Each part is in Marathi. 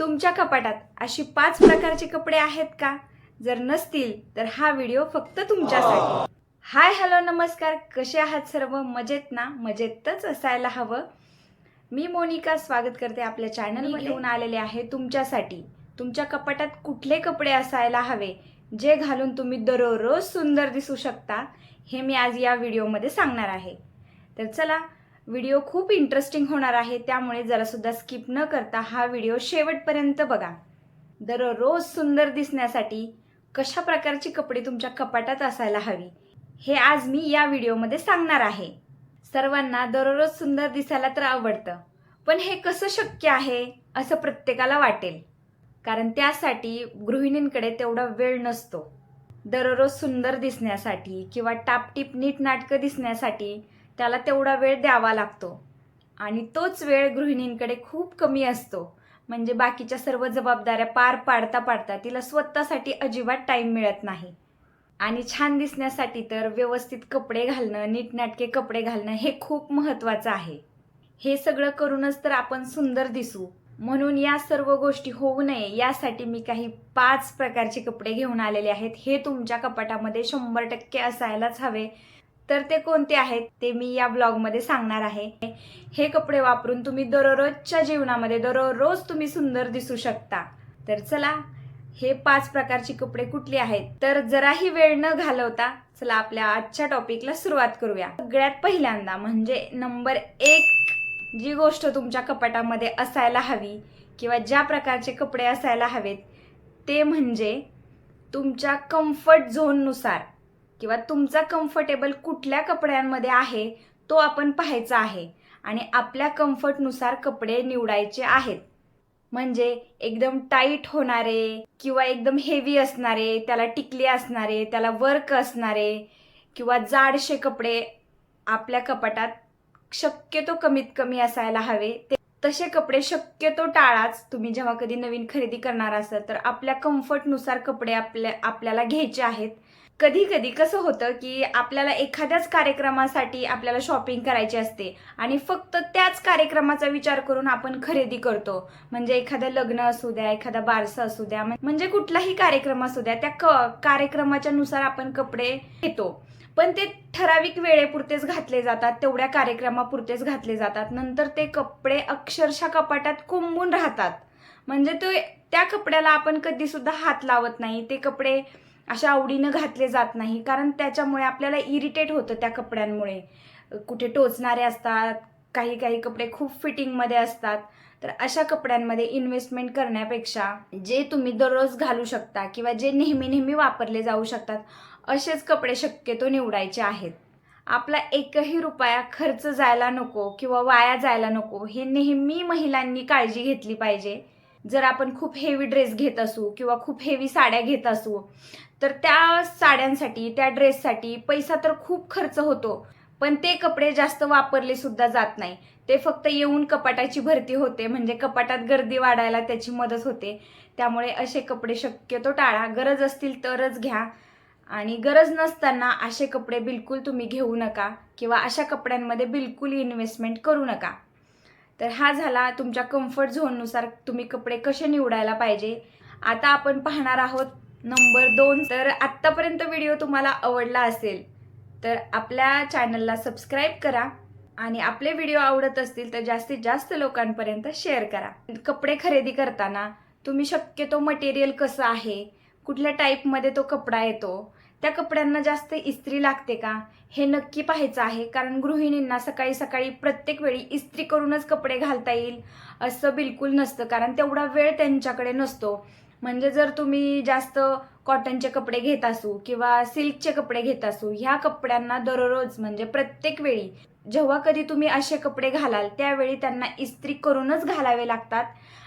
तुमच्या कपाटात अशी पाच प्रकारचे कपडे आहेत का? जर नसतील तर हा व्हिडिओ फक्त तुमच्यासाठी. हाय हॅलो नमस्कार. कसे आहात सर्व? मजेत ना? मजेतच असायला हवं. मी मोनिका स्वागत करते आपल्या चॅनल घेऊन आलेले आहे तुमच्यासाठी. तुमच्या कपाटात कुठले कपडे असायला हवे? जे घालून तुम्ही दररोज सुंदर दिसू शकता हे मी आज या व्हिडिओमध्ये सांगणार आहे. तर चला व्हिडिओ खूप इंटरेस्टिंग होणार आहे त्यामुळे जरासुद्धा स्किप न करता हा व्हिडिओ शेवटपर्यंत बघा. दररोज सुंदर दिसण्यासाठी कशा प्रकारची कपडे तुमच्या कपाटात असायला हवी हे आज मी या व्हिडिओमध्ये सांगणार आहे. सर्वांना दररोज सुंदर दिसायला तर आवडतं पण हे कसं शक्य आहे असं प्रत्येकाला वाटेल. कारण त्यासाठी गृहिणींकडे तेवढा वेळ नसतो. दररोज सुंदर दिसण्यासाठी किंवा टापटीप नीटनाटकं दिसण्यासाठी त्याला तेवढा वेळ द्यावा लागतो. आणि तोच वेळ गृहिणींकडे खूप कमी असतो. म्हणजे बाकीच्या सर्व जबाबदाऱ्या पार पाडता पाडता तिला स्वतःसाठी अजिबात टाईम मिळत नाही. आणि छान दिसण्यासाठी तर व्यवस्थित कपडे घालणं नीटनाटके कपडे घालणं हे खूप महत्त्वाचं आहे. हे सगळं करूनच तर आपण सुंदर दिसू. म्हणून या सर्व गोष्टी होऊ नये यासाठी मी काही पाच प्रकारचे कपडे घेऊन आलेले आहेत. हे तुमच्या कपाटामध्ये शंभर टक्के असायलाच हवे. तर ते कोणते आहेत ते मी या ब्लॉगमध्ये सांगणार आहे. हे कपडे वापरून तुम्ही दररोजच्या जीवनामध्ये दररोज तुम्ही सुंदर दिसू शकता. तर चला हे पाच प्रकारची कपडे कुठली आहेत? तर जराही वेळ न घालवता चला आपल्या आजच्या टॉपिकला सुरुवात करूया. सगळ्यात पहिल्यांदा म्हणजे नंबर एक जी गोष्ट तुमच्या कपाटामध्ये असायला हवी किंवा ज्या प्रकारचे कपडे असायला हवेत ते म्हणजे तुमच्या कम्फर्ट झोननुसार किंवा तुमचा कम्फर्टेबल कुठल्या कपड्यांमध्ये आहे तो आपण पाहायचा आहे. आणि आपल्या कम्फर्टनुसार कपडे निवडायचे आहेत. म्हणजे एकदम टाईट होणारे किंवा एकदम हेवी असणारे त्याला टिकली असणारे त्याला वर्क असणारे किंवा जाडशे कपडे आपल्या कपाटात शक्यतो कमीत कमी असायला हवे. ते तसे कपडे शक्यतो टाळाच. तुम्ही जेव्हा कधी नवीन खरेदी करणार असाल तर आपल्या कम्फर्टनुसार कपडे आपल्या आपल्याला घ्यायचे आहेत. कधी कधी कसं होतं की आपल्याला एखाद्याच कार्यक्रमासाठी आपल्याला शॉपिंग करायची असते आणि फक्त त्याच कार्यक्रमाचा विचार करून आपण खरेदी करतो. म्हणजे एखादं लग्न असू द्या एखादा बारसा असू द्या म्हणजे कुठलाही कार्यक्रम असू द्या त्या क कार्यक्रमाच्या नुसार आपण कपडे घेतो. पण ते ठराविक वेळेपुरतेच घातले जातात तेवढ्या कार्यक्रमापुरतेच घातले जातात. नंतर ते कपडे अक्षरशः कपाटात कोंबून राहतात. म्हणजे ते त्या कपड्याला आपण कधी सुद्धा हात लावत नाही. ते कपडे अशा आवडीनं घातले जात नाही. कारण त्याच्यामुळे आपल्याला इरिटेट होतं त्या कपड्यांमुळे. कुठे टोचणारे असतात काही काही कपडे खूप फिटिंगमध्ये असतात. तर अशा कपड्यांमध्ये इन्व्हेस्टमेंट करण्यापेक्षा जे तुम्ही दररोज घालू शकता किंवा जे नेहमी नेहमी वापरले जाऊ शकतात असेच कपडे शक्यतो निवडायचे आहेत. आपला एकही रुपया खर्च जायला नको किंवा वाया जायला नको हे नेहमी महिलांनी काळजी घेतली पाहिजे. जर आपण खूप हेवी ड्रेस घेत असू किंवा खूप हेवी साड्या घेत असू तर त्या साड्यांसाठी त्या ड्रेससाठी पैसा तर खूप खर्च होतो. पण ते कपडे जास्त वापरले सुद्धा जात नाही. ते फक्त येऊन कपाटाची भरती होते. म्हणजे कपाटात गर्दी वाढायला त्याची मदत होते. त्यामुळे असे कपडे शक्यतो टाळा. गरज असतील तरच घ्या. आणि गरज नसताना असे कपडे बिलकुल तुम्ही घेऊ नका किंवा अशा कपड्यांमध्ये बिलकुल इन्व्हेस्टमेंट करू नका. तर हा झाला तुमच्या कम्फर्ट झोननुसार तुम्ही कपडे कसे निवडायला पाहिजे. आता आपण पाहणार आहोत नंबर दोन. तर आत्तापर्यंत व्हिडिओ तुम्हाला आवडला असेल तर आपल्या चॅनलला सबस्क्राईब करा आणि आपले व्हिडिओ आवडत असतील तर जास्तीत जास्त लोकांपर्यंत शेअर करा. कपडे खरेदी करताना तुम्ही शक्यतो मटेरियल कसं आहे कुठल्या टाईपमध्ये तो कपडा येतो त्या कपड्यांना जास्त इस्त्री लागते का हे नक्की पाहायचं आहे. कारण गृहिणींना सकाळी सकाळी प्रत्येक वेळी इस्त्री करूनच कपडे घालता येईल असं बिलकुल नसतं. कारण तेवढा वेळ त्यांच्याकडे नसतो. म्हणजे जर तुम्ही जास्त कॉटनचे कपडे घेत असू किंवा सिल्कचे कपडे घेत असू ह्या कपड्यांना दररोज म्हणजे प्रत्येक वेळी जेव्हा कधी तुम्ही असे कपडे घालाल त्यावेळी त्यांना इस्त्री करूनच घालावे लागतात.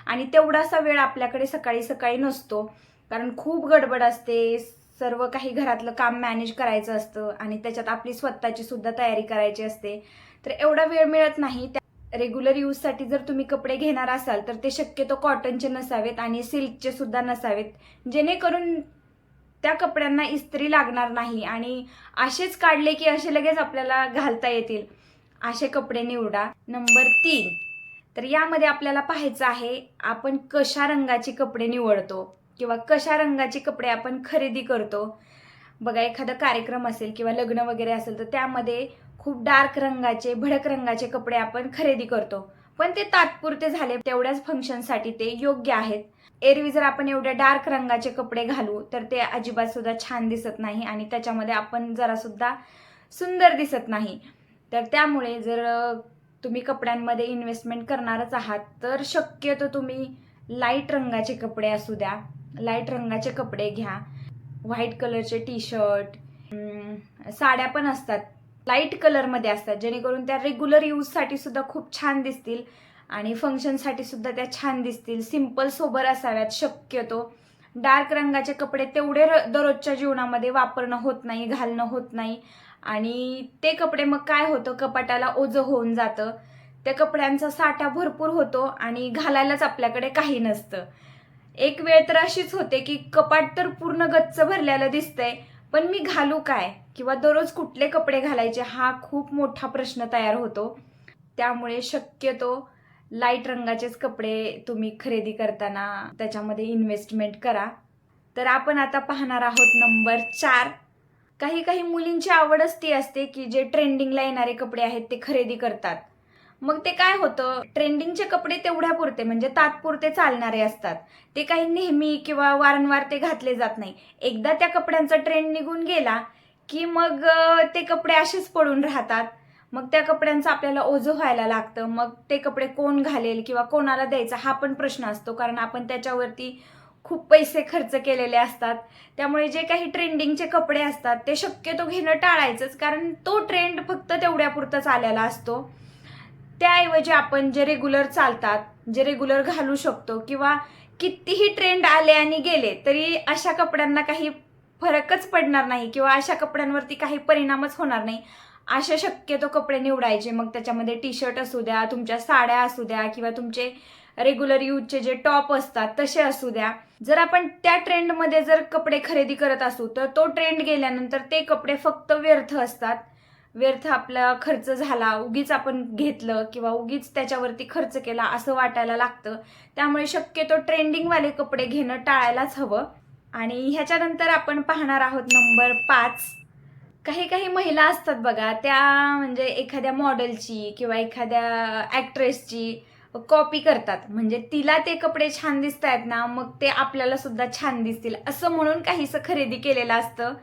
आणि तेवढासा वेळ आपल्याकडे सकाळी सकाळी नसतो. कारण खूप गडबड असते सर्व काही घरातलं काम मॅनेज करायचं असतं आणि त्याच्यात आपली स्वतःची सुद्धा तयारी करायची असते. तर एवढा वेळ मिळत नाही त्या रेग्युलर यूजसाठी जर तुम्ही कपडे घेणार असाल तर ते शक्यतो कॉटनचे नसावेत आणि सिल्कचे सुद्धा नसावेत. जेणेकरून त्या कपड्यांना इस्त्री लागणार नाही आणि असेच काढले की असे लगेच आपल्याला घालता येतील. असे कपडे निवडा. नंबर तीन. तर यामध्ये आपल्याला पाहायचं आहे आपण कशा रंगाचे कपडे निवडतो किंवा कशा रंगाचे कपडे आपण खरेदी करतो. बघा एखादा कार्यक्रम असेल किंवा लग्न वगैरे असेल तर त्यामध्ये खूप डार्क रंगाचे भडक रंगाचे कपडे आपण खरेदी करतो. पण ते तात्पुरते झाले तेवढ्याच फंक्शनसाठी ते योग्य आहेत. एरवी जर आपण एवढ्या डार्क रंगाचे कपडे घालू तर ते अजिबात सुद्धा छान दिसत नाही आणि त्याच्यामध्ये आपण जरा सुद्धा सुंदर दिसत नाही. तर त्यामुळे जर तुम्ही कपड्यांमध्ये इन्व्हेस्टमेंट करणारच आहात तर शक्यतो तुम्ही लाइट रंगाचे कपडे असू द्या. लाइट रंगाचे कपडे घ्या. व्हाईट कलरचे टी शर्ट साड्या पण असतात. लाइट कलरमध्ये असतात जेणेकरून त्या रेग्युलर यूजसाठी सुद्धा खूप छान दिसतील आणि फंक्शनसाठी सुद्धा त्या छान दिसतील. सिंपल सोबर असाव्यात शक्यतो डार्क रंगाचे कपडे तेवढे र- दररोजच्या जीवनामध्ये वापरणं होत नाही घालणं होत नाही. आणि ते कपडे मग काय होतं कपाटाला ओझं होऊन जातं. त्या कपड्यांचा साठा भरपूर होतो आणि घालायलाच आपल्याकडे काही नसतं. एक वेळ तर अशीच होते की कपाट तर पूर्ण गच्च भरलेलं दिसतंय. पण मी घालू काय? किंवा दररोज कुठले कपडे घालायचे? हा खूप मोठा प्रश्न तयार होतो. त्यामुळे शक्यतो लाइट रंगाचेच कपडे तुम्ही खरेदी करताना त्याच्यामध्ये इन्व्हेस्टमेंट करा. तर आपण आता पाहणार आहोत नंबर चार. काही काही मुलींची आवडच ती असते की जे ट्रेंडिंगला येणारे कपडे आहेत ते खरेदी करतात. मग ते काय होतं? ट्रेंडिंगचे कपडे तेवढ्यापुरते म्हणजे तात्पुरते चालणारे असतात. ते काही नेहमी किंवा वारंवार ते घातले जात नाही. एकदा त्या कपड्यांचा ट्रेंड निघून गेला की मग ते कपडे असेच पडून राहतात. मग त्या कपड्यांचं आपल्याला ओझं व्हायला लागतं. मग ते कपडे कोण घालेल किंवा कोणाला द्यायचा हा पण प्रश्न असतो. कारण आपण त्याच्यावरती खूप पैसे खर्च केलेले असतात. त्यामुळे जे काही ट्रेंडिंगचे कपडे असतात ते शक्यतो घेणं टाळायचंच. कारण तो ट्रेंड फक्त तेवढ्यापुरताच आलेला असतो. त्याऐवजी आपण जे रेग्युलर चालतात जे रेग्युलर घालू शकतो किंवा कितीही ट्रेंड आले आणि गेले तरी अशा कपड्यांना काही फरकच पडणार नाही किंवा अशा कपड्यांवरती काही परिणामच होणार नाही. अशा शक्यतो कपडे निवडायचे. मग त्याच्यामध्ये टी शर्ट असू द्या तुमच्या साड्या असू द्या किंवा तुमचे रेग्युलर यूजचे जे टॉप असतात तसे असू द्या. जर आपण त्या ट्रेंडमध्ये जर कपडे खरेदी करत असू तर तो ट्रेंड गेल्यानंतर ते कपडे फक्त व्यर्थ असतात. व्यर्थ आपला खर्च झाला उगीच आपण घेतलं किंवा उगीच त्याच्यावरती खर्च केला असं वाटायला लागतं. त्यामुळे शक्यतो ट्रेंडिंगवाले कपडे घेणं टाळायलाच हवं. आणि ह्याच्यानंतर आपण पाहणार आहोत नंबर पाच. काही काही महिला असतात बघा त्या म्हणजे एखाद्या मॉडेलची किंवा एखाद्या ॲक्ट्रेसची कॉपी करतात. म्हणजे तिला ते कपडे छान दिसत आहेत ना मग ते आपल्याला सुद्धा छान दिसतील असं म्हणून काहीसं खरेदी केलेलं असतं.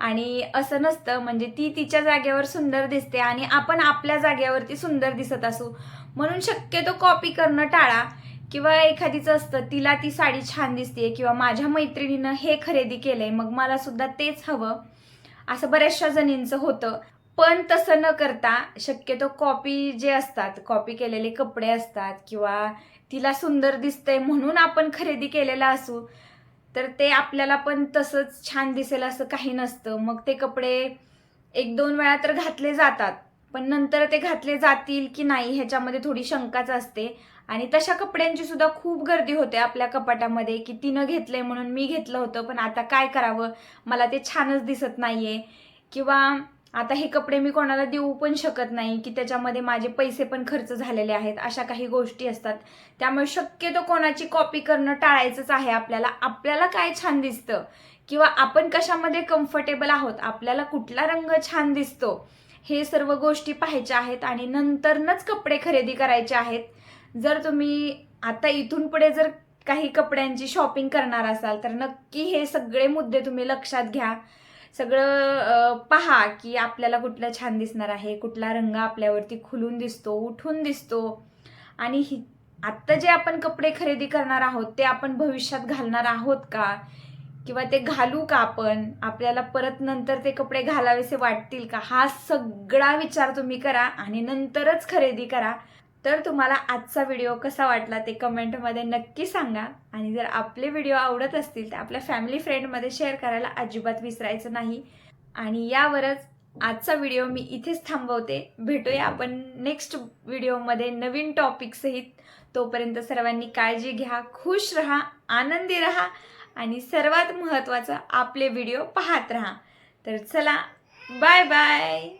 आणि असं नसतं म्हणजे ती तिच्या जागेवर सुंदर दिसते आणि आपण आपल्या जागेवरती सुंदर दिसत असू. म्हणून शक्यतो कॉपी करणं टाळा. किंवा एखादीचं असतं तिला ती साडी छान दिसते किंवा माझ्या मैत्रिणीनं हे खरेदी केलंय मग मला सुद्धा तेच हवं. असं बऱ्याचशा जणींचं होतं. पण तसं न करता शक्यतो कॉपी जे असतात कॉपी केलेले कपडे असतात किंवा तिला सुंदर दिसतंय म्हणून आपण खरेदी केलेला असू तर ते आपल्याला पण तसंच छान दिसेल असं काही नसतं. मग ते कपडे एक दोन वेळा तर घातले जातात पण नंतर ते घातले जातील की नाही ह्याच्यामध्ये थोडी शंकाच असते. आणि तशा कपड्यांची सुद्धा खूप गर्दी होते आपल्या कपाटामध्ये की तिनं घेतलंय म्हणून मी घेतलं होतं पण आता काय करावं? मला ते छानच दिसत नाहीये. किंवा आता हे कपडे मी कोणाला देऊ पण शकत नाही की त्याच्यामध्ये माझे पैसे पण खर्च झालेले आहेत अशा काही गोष्टी असतात. त्यामुळे शक्यतो कोणाची कॉपी करणं टाळायचंच आहे आपल्याला. आपल्याला काय छान दिसतं? किंवा आपण कशामध्ये कम्फर्टेबल आहोत? आपल्याला कुठला रंग छान दिसतो? हे सर्व गोष्टी पाहायच्या आहेत आणि नंतरनच कपडे खरेदी करायचे आहेत. जर तुम्ही आता इथून पुढे जर काही कपड्यांची शॉपिंग करणार असाल तर नक्की हे सगळे मुद्दे तुम्ही लक्षात घ्या. सगळं पहा की आपल्याला कुठला छान दिसणार आहे कुठला रंग आपल्यावरती खुलून दिसतो उठून दिसतो. आणि ही आत्ता जे आपण कपडे खरेदी करणार आहोत ते आपण भविष्यात घालणार आहोत का? किंवा ते घालू का आपण? आपल्याला परत नंतर ते कपडे घालावेसे वाटतील का? हा सगळा विचार तुम्ही करा आणि नंतरच खरेदी करा. तर तुम्हाला आजचा व्हिडिओ कसा वाटला ते कमेंटमध्ये नक्की सांगा. आणि जर आपले व्हिडिओ आवडत असतील तर आपल्या फॅमिली फ्रेंडमध्ये शेअर करायला अजिबात विसरायचं नाही. आणि यावरच आजचा व्हिडिओ मी इथेच थांबवते. भेटूया आपण नेक्स्ट व्हिडिओमध्ये नवीन टॉपिकसहित तोपर्यंत सर्वांनी काळजी घ्या खुश रहा आनंदी रहा आणि सर्वात महत्त्वाचं आपले व्हिडिओ पाहत राहा. तर चला बाय बाय